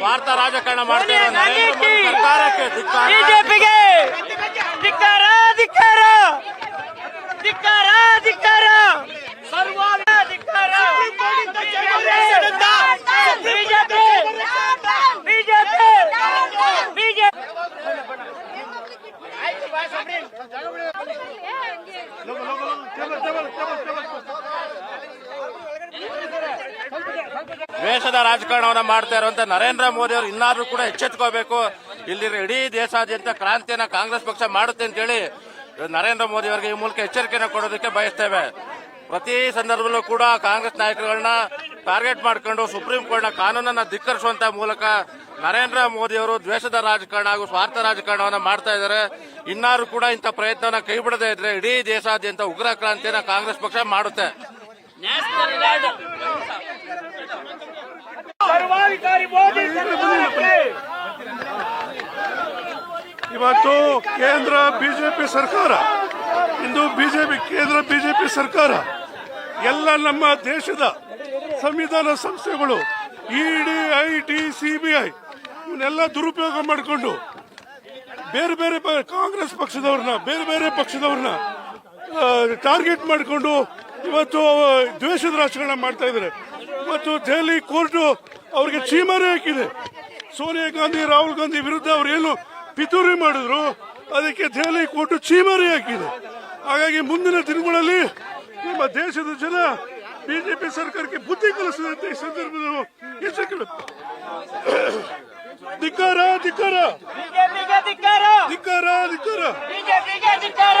ಸ್ವಾರ್ಥ ರಾಜಕಾರಣ ಮಾಡ್ತಾ ಇರೋ ನರೇಂದ್ರ ಮೋದಿ ಸರ್ಕಾರಕ್ಕೆ ಧಿಕ್ಕಾರ. ಬಿಜೆಪಿಗೆ ಧಿಕ್ಕಾರ ಧಿಕ್ಕಾರ ಧಿಕ್ಕಾರ ಧಿಕ್ಕಾರ ಸರ್ವಾಂಗ ಧಿಕ್ಕಾರ ಬಿಜೆಪಿ ಬಿಜೆಪಿ ಬಿಜೆಪಿ ದ್ವೇಷದ ರಾಜಕಾರಣವನ್ನು ಮಾಡ್ತಾ ಇರುವಂತ ನರೇಂದ್ರ ಮೋದಿ ಅವರು ಇನ್ನಾದ್ರೂ ಕೂಡ ಎಚ್ಚೆತ್ಕೋಬೇಕು. ಇಲ್ಲಿ ಇಡೀ ದೇಶಾದ್ಯಂತ ಕ್ರಾಂತಿಯನ್ನ ಕಾಂಗ್ರೆಸ್ ಪಕ್ಷ ಮಾಡುತ್ತೆ ಅಂತೇಳಿ ನರೇಂದ್ರ ಮೋದಿ ಅವರಿಗೆ ಈ ಮೂಲಕ ಎಚ್ಚರಿಕೆಯನ್ನು ಕೊಡೋದಕ್ಕೆ ಬಯಸ್ತೇವೆ. ಪ್ರತಿ ಸಂದರ್ಭದಲ್ಲೂ ಕೂಡ ಕಾಂಗ್ರೆಸ್ ನಾಯಕರುಗಳನ್ನ ಟಾರ್ಗೆಟ್ ಮಾಡಿಕೊಂಡು ಸುಪ್ರೀಂ ಕೋರ್ಟ್ನ ಕಾನೂನನ್ನ ಧಿಕ್ಕರಿಸುವಂತ ಮೂಲಕ ನರೇಂದ್ರ ಮೋದಿ ಅವರು ದ್ವೇಷದ ರಾಜಕಾರಣ ಹಾಗೂ ಸ್ವಾರ್ಥ ರಾಜಕಾರಣವನ್ನು ಮಾಡ್ತಾ ಇದ್ದಾರೆ. ಇನ್ನಾರು ಕೂಡ ಇಂಥ ಪ್ರಯತ್ನವನ್ನ ಕೈ ಬಿಡದೇ ಇದ್ರೆ ಇಡೀ ದೇಶಾದ್ಯಂತ ಉಗ್ರ ಕ್ರಾಂತಿಯನ್ನ ಕಾಂಗ್ರೆಸ್ ಪಕ್ಷ ಮಾಡುತ್ತೆ. ಸರ್ವಾಧಿಕಾರಿ ಮೋದಿ ಇವತ್ತು ಕೇಂದ್ರ ಬಿಜೆಪಿ ಸರ್ಕಾರ, ಇಂದು ಬಿಜೆಪಿ, ಕೇಂದ್ರ ಬಿಜೆಪಿ ಸರ್ಕಾರ, ಎಲ್ಲ ನಮ್ಮ ದೇಶದ ಸಂವಿಧಾನ ಸಂಸ್ಥೆಗಳು ಇಡಿ ಐ ಟಿ ಸಿಬಿಐ ಇವನ್ನೆಲ್ಲ ದುರುಪಯೋಗ ಮಾಡಿಕೊಂಡು ಬೇರೆ ಬೇರೆ ಕಾಂಗ್ರೆಸ್ ಪಕ್ಷದವ್ರನ್ನ, ಬೇರೆ ಬೇರೆ ಪಕ್ಷದವ್ರನ್ನ ಟಾರ್ಗೆಟ್ ಮಾಡಿಕೊಂಡು ಇವತ್ತು ದ್ವೇಷದ ರಾಜಕಾರಣ ಮಾಡ್ತಾ ಇದ್ದಾರೆ. ಇವತ್ತು ದೆಹಲಿ ಕೋರ್ಟ್ ಅವರಿಗೆ ಚೀಮಾರಿ ಹಾಕಿದೆ. ಸೋನಿಯಾ ಗಾಂಧಿ ರಾಹುಲ್ ಗಾಂಧಿ ವಿರುದ್ಧ ಅವ್ರು ಏನು ಪಿತೂರಿ ಮಾಡಿದ್ರು ಅದಕ್ಕೆ ದೆಹಲಿ ಕೋರ್ಟ್ ಚೀಮಾರಿ ಹಾಕಿದೆ. ಹಾಗಾಗಿ ಮುಂದಿನ ದಿನಗಳಲ್ಲಿ ನಮ್ಮ ದೇಶದ ಜನ ಬಿಜೆಪಿ ಸರ್ಕಾರಕ್ಕೆ ಬುದ್ಧಿ ಕಲಿಸಿದಂತೆ ಈ ಸಂದರ್ಭದಲ್ಲಿ ಎಚ್ಚರಿಕೆ ಧಿಕ್ಕಾರ ಧಿಕ್ಕಾರ. ಧಿಕ್ಕಾರ. ಧಿಕ್ಕಾರ ಧಿಕ್ಕಾರ.